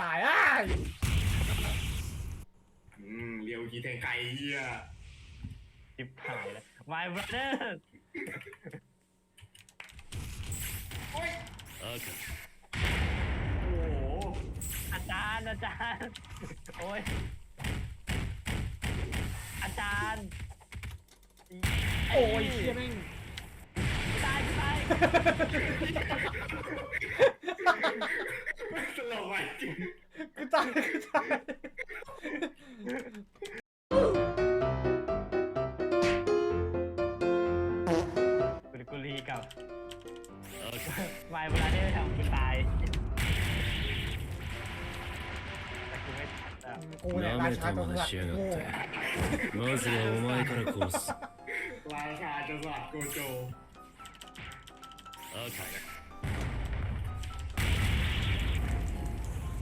ตายอ้ายอืมเรียวทีแทงไกลเฮียจิบหายแล้ว my brother โอ้ย赤โอ้โหอาจารย์อาจารย์ โอ้ย อาจารย์โอ้ยเชี่ยแม่งตายตาย ตลกว่ะจริง กูตายกูตาย กุลกุลีกับ 赤 my brother ทำกูตายแต่กูไม่แต่ กูเนี่ยราชาตัวหลักโง่ まずはお前から殺す ราชาจะสลัดโกโจ 赤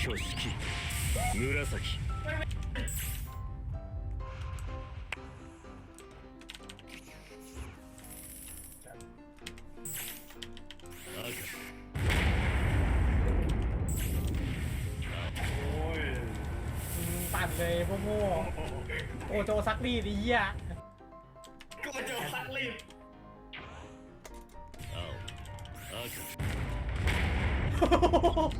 挙式紫赤 โอ้ย อืมปั่นเลยพวกโง่โอโจซักรีดไอ้เหี้ย โกโจซักรีบ 青赤 ว่า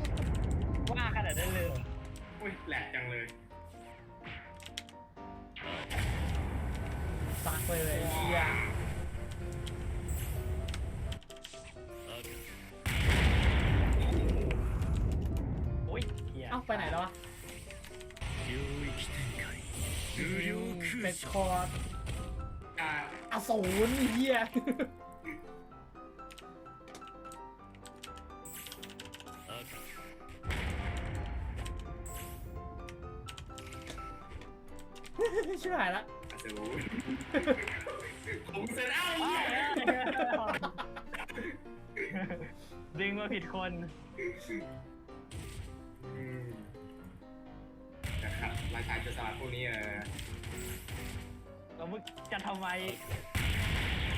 ไปไหนแล้ววะเป็นคอร์ดอ่าอสูรเฮียชิบหายละวผมเสร็จแล้วไเหี้ยดึงมาผิดคน ครับราชาจะสลัดพวกนี้เออแล้วมึงจะทำไม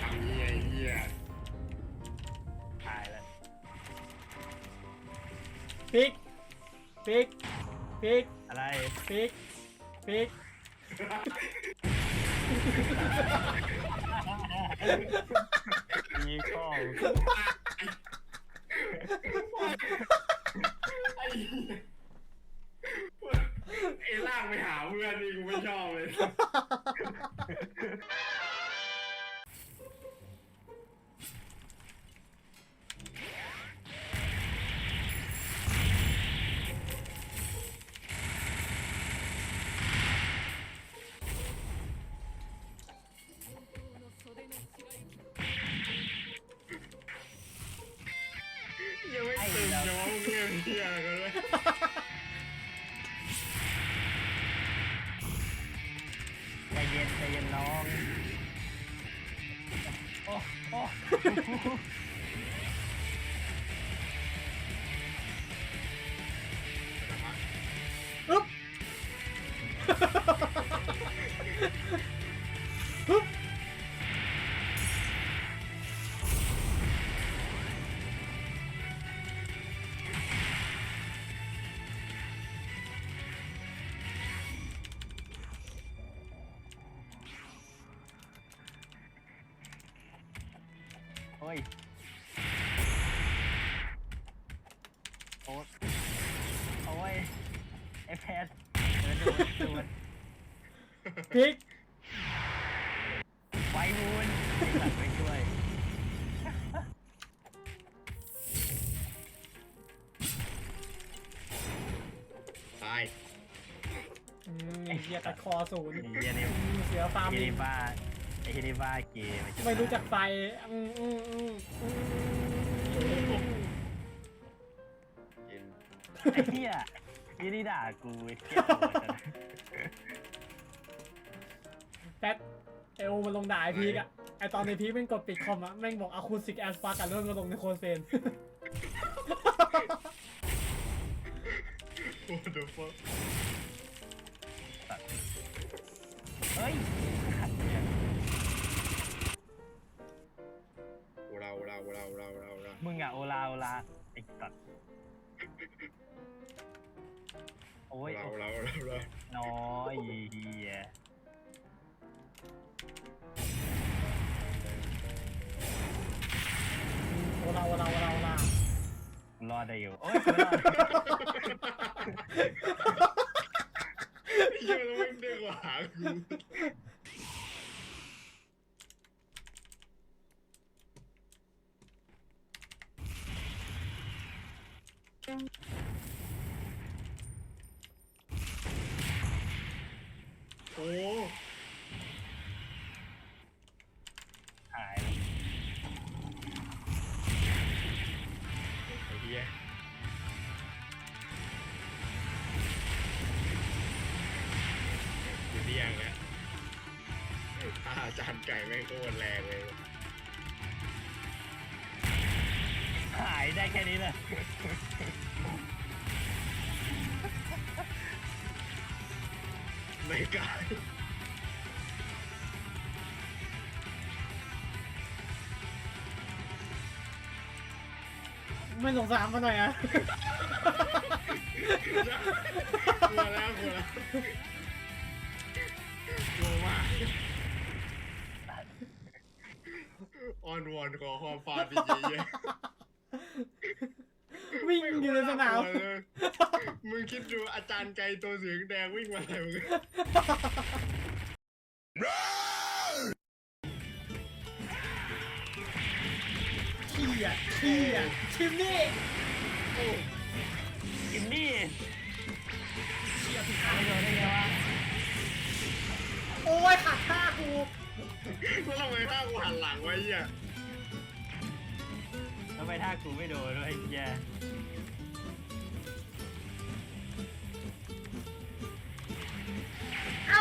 ทำเฮียเฮียตายแล้วปิกปิกปิกอะไรปิกปิกมีข้อ เย็นใจเย็นน้อง โอ้โอ้ โอ้ยโอ้โอ้ยไอแพดเดินดูดูมันปิกไวมูนไอ้สัตว์ไปช่วยตายอืมไอ้เหี้ยตัดคอศูนย์ไอ้เฮียนี่อืมเสือฟาร์ไอ้มเฮียลิงนี่บ้า ไอ้เฮียนี่บ้าเกมไม่รู้จักไฟอืมอืมอืมอืมกินไอ้เฮียเฮียนี่ด่ากูไอ้เฮียตัวจังแป๊ดเอลมันลงด่าไอพีกอะไอตอนในพีกแม่งกดปิดคอมอะแม่งบอกอะคูสิกแอสฟาร์กันเริ่มมาลงในโคเซนโอ้เดฟัเฮ้ย เราเราเราเราเราเรามึงอะโอลาโอลาไอ้สัตว์โอ้ยเราเราเราเราน้อยเฮียโอลาโอลาโอลาโอลารอดได้อยู่โอ้ยไม่รอดเหี้ยแล้วไม่งเด้งมาหากู โอ้หายไอ้เหี้ยกูเดียงแล้วอาจารย์ไก่แม่งโคตรแรงเลย หายได้แค่นี้เลย ไม่กล้าไม่สงสารมาหน่อยอะกลัวแล้วกลัวแล้วกลัวมากออนวอนขอความฟาดจริงๆ วิ่งอยู่ในสนามไกลัวเลยมึงคิดดูอาจารย์ไกลตัวสีแดงวิ่งมาอะไรมึงขี้อะขี้อะชิมนี่กินนี่เชี่ยผิดไม่โดนได้ไงวะโอ้ยขาดท่ากูแล้วทำไมถ้ากูหันหลังไว้เหี้ยทำไมท่ากูไม่โดนด้วยไอ้เฮีย เ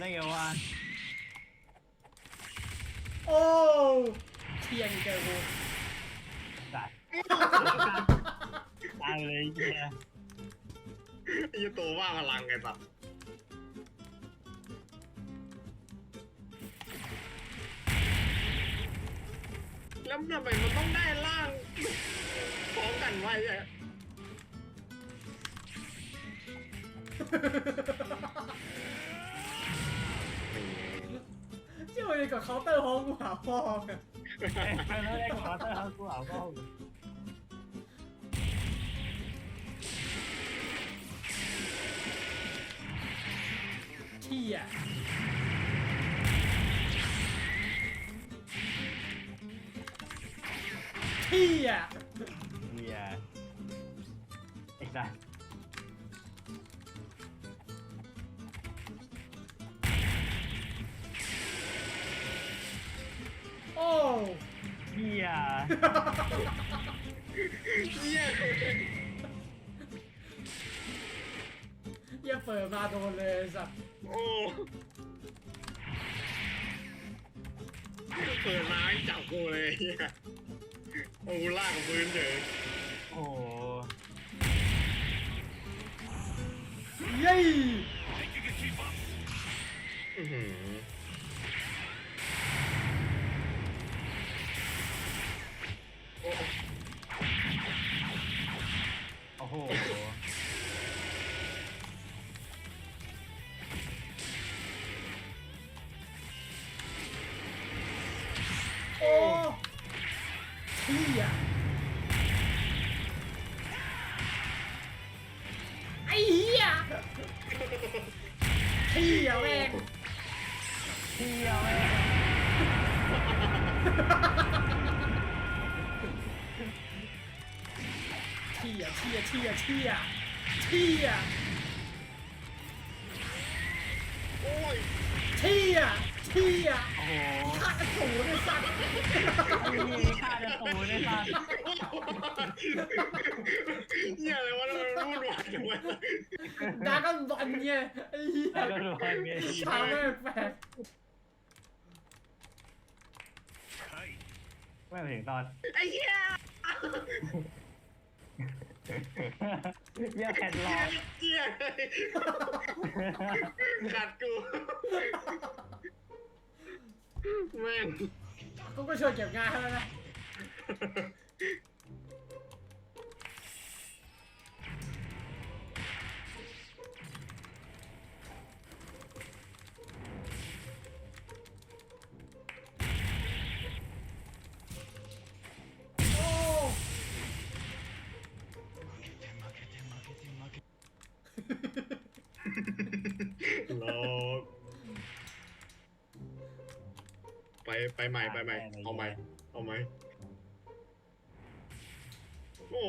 ไม่โดนได้ไงวะโอ้เที่ยงเจอกูสัตว์ตายเลยไอ้เฮียไอ้ตัวว่าพลังไงสัตว์แล้วทำไมมันต้องได้ล่างพร้อมกันไว้อะ เจ้าเลยกับเคาน์เตอร์ห้องกูหาพ่อแล้วได้ขอเตอร์เขากูเอาก็ขี้อะขี้อะเฮียไอ้สัต อ้เฮียเหี้ยเหี้ยเปิดมาโดนเลยสัตว์โอ้เปิดมาให้จับกูเลยเหี้ยโอ้ลากกับพื้นเฉยโอ้โหเย้อื้อหือโอ้ ขี้อะโอ้ยขี้อะขี้อะโอ้โหขาดสูงเลยสัตว์ไอ้เฮียฆ่าจะตูเลยสัตว์เหี้ยอะไรวะทำไมมันวุ่นวายจังวะดากันบอลเนี่ยไอ้เหี้ยแล้วก็ดูว่าไงถามไม่แปลกไม่ถึงตอนไอ้เหี้ย เยี่ยแผ่นรองเหี้ยกัดกูแม่งกูก็ช่วยเก็บงานให้แล้วนะ ไปไปใหม่ไปใหม่เอาใหม่เอาใหม่โอ้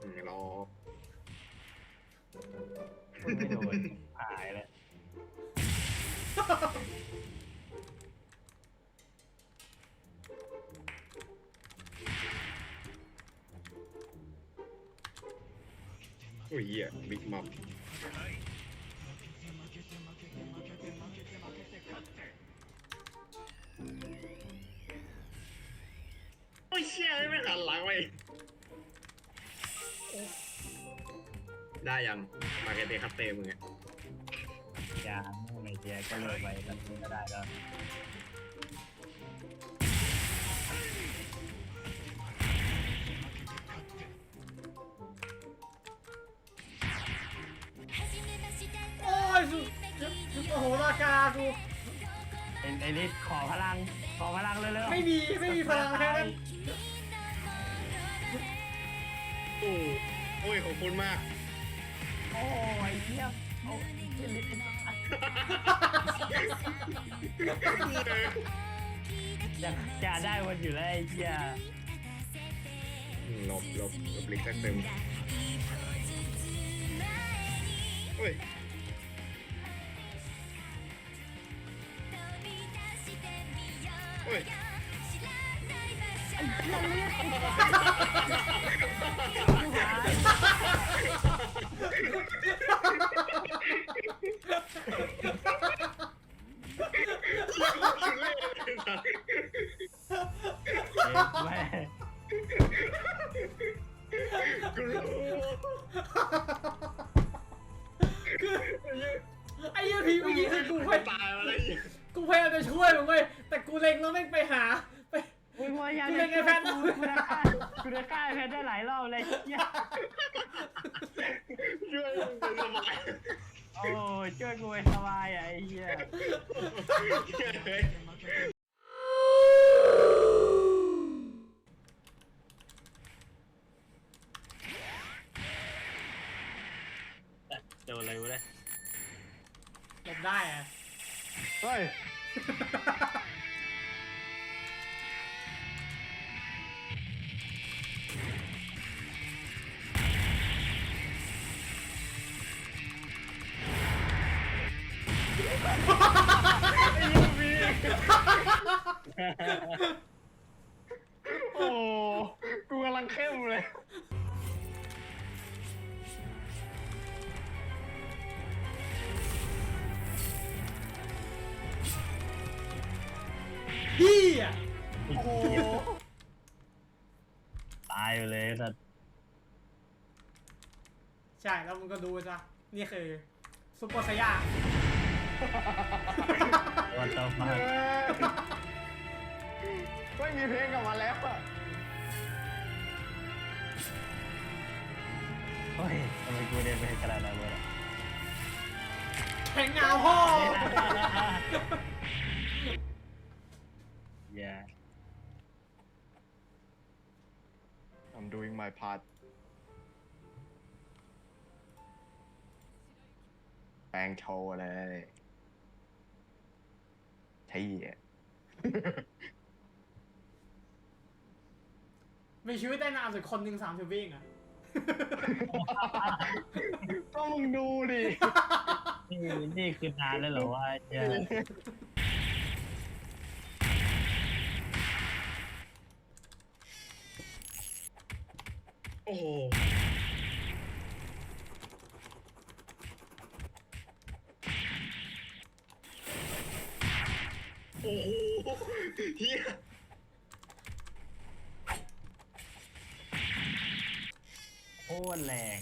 อืมรอพูดไม่โดนหายเลยโอ้ยเหี้ยบิ๊กมัม ไม่หันหลังไปได้ยังมาเกเตคัตเตมึงอะยามู่ในเจียก็เลยไปแล้วนี้ก็ได้แล้วโอ้ยสุดโอ้โหรากากูไอ้ไอ้นี่ขอพลัง ขอพลังเร็วๆ ไม่มีไม่มีพลังแค่นั้นโอ้โอ้ยขอบคุณมาก โอ้ยเยี่ยมโอ้ยเยี่ยมลิ้นอยากจะได้วันอยู่แล้วไอ้เหี้ยอืมหลบหลบหลบลิกแท็กเต็มเฮ้ยเฮ้ย ช่วยกูไปสบายอะไอ้เหี้ย โอ้กูกำลังเข้มเลย พี่อะโอ้โหตายไปเลยสัตว์ใช่แล้วมึงก็ดูจ้ะนี่คือซุปเปอร์ไซย่า วันต่อมาไม่มีเพลงกลับมาแล้วอะเฮ้ยทำไมกูเดินไปขนาดนั้นวะแข่งเงาพ่ออย่า I'm doing my part แปลงโชว์เลย ที่มีชีวิตได้นานสุดคนหนึ่งสามสิบวิเงอะก็มึงดูดินี่นี่คือนานแล้วเหรอว่าเหี้ยโอ้ โอ้โหเฮียโคตรแรง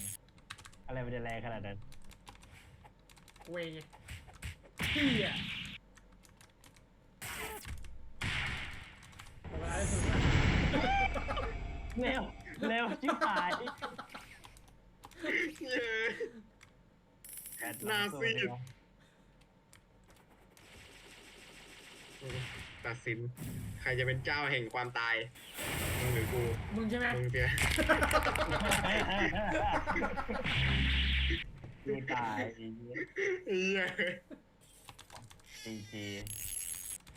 อะไรมันจะแรงขนาดนั้น เวงไงพี่อะหมดเวลาที่สุดแล้วเร็ว เร็วชิบหายเย้น่าซีด ตัดสิน ใครจะเป็นเจ้าแห่งความตายมึงหรือกูมึงใช่ไหมมึงเสียดูตายไอ้เหี้ยเฮียจีจี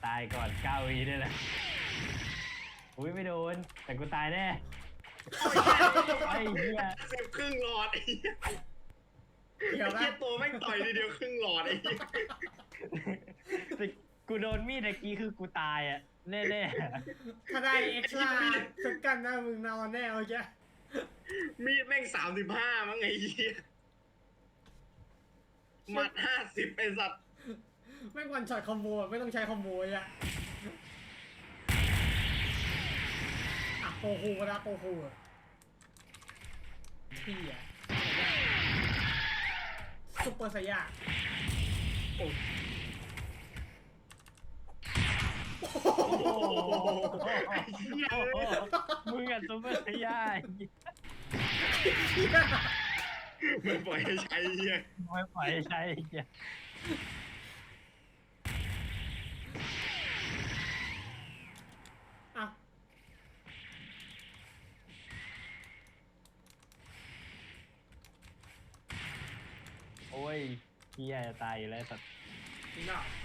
ตายก่อนเก้าวีด้วยนะอุ้ยไม่โดน แต่กูตายแน่ไอ้เหี้ยเสียบครึ่งหลอดไอ้เหี้ยเดี๋ยวไอ้นะเหี้ยตัวแม่งต่อยทีเดียวครึ่งหลอดไอ้เหี้ยแต่ กูโดนมีดตะกี้คือกูตายอะแน่ถ้าได้เอ็กซ์ตร้าสักกันนะมึงนอนแน่เมื่อกี้มีดแม่งสามสิบห้ามั้งไอ้เหี้ยหมัดห้าสิบไอ้สัตว์แม่งวันช็อตคอมโบอะไม่ต้องใช้คอมโบอะอะโกคูนะโกคูอะพี่อะซุปเปอร์ไซย่าโอ้ ๆโอ้โห ไอ้เหี้ย มึงอะซุปเปอร์ไซย่าไม่ปล่อยให้ใช้เหี้ยไม่ปล่อยให้ใช้ไอ้เหี้ยอะโอ้ยเฮียจะตายอยู่แล้วสัตว์จริงเ